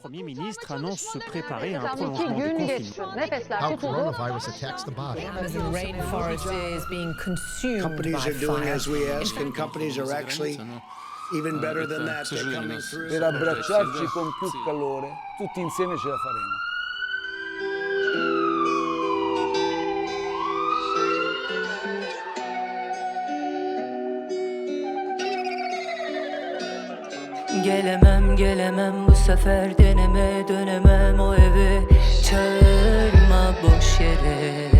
Premier ministre annonce se préparer à un prolongement du confinement. How coronavirus attacks the body. Amazon rainforest is being consumed Companies are doing as we ask, and companies are actually even better than that. They're coming through. per abbracciarci con più calore, tutti insieme ce la faremo. Gelemem gelemem bu sefer deneme dönemem o eve Çağırma boş yere.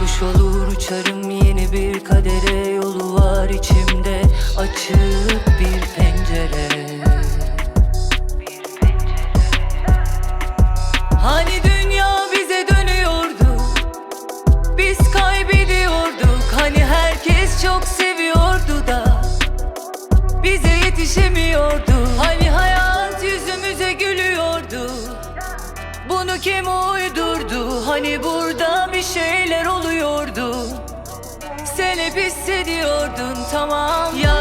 Kuş olur uçarım yeni bir kadere. Yolu var içimde açık bir yetişemiyordu Hani hayat yüzümüze gülüyordu. Bunu kim uydurdu? Hani burada bir şeyler oluyordu. Sen hep hissediyordun tamam. Yalansın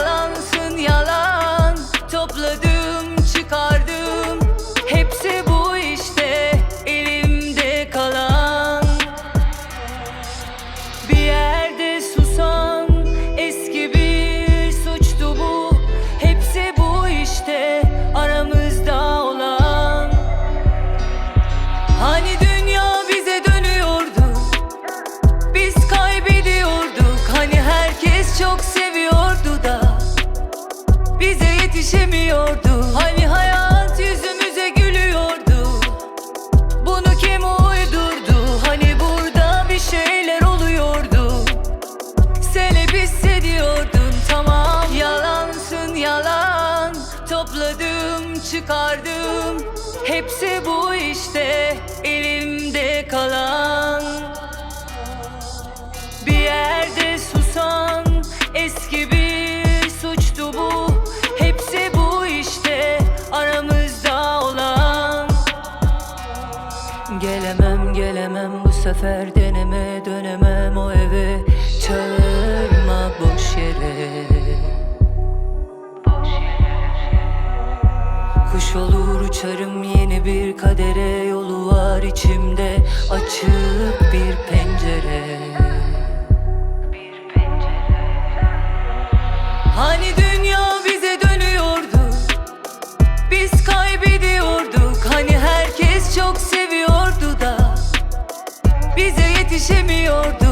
yetişemiyordu Hani hayat yüzümüze gülüyordu. Bunu kim uydurdu? Hani burada bir şeyler oluyordu. Sen hep hissediyordun tamam. Yalansın yalan. Topladım çıkardım. Hepsi bu işte elimde kalan Gelemem gelemem bu sefer deneme dönemem o eve Çağırma boş yere. Kuş olur uçarım yeni bir kadere. Yolu var içimde açık bir pencere. Hani yetişemiyordu.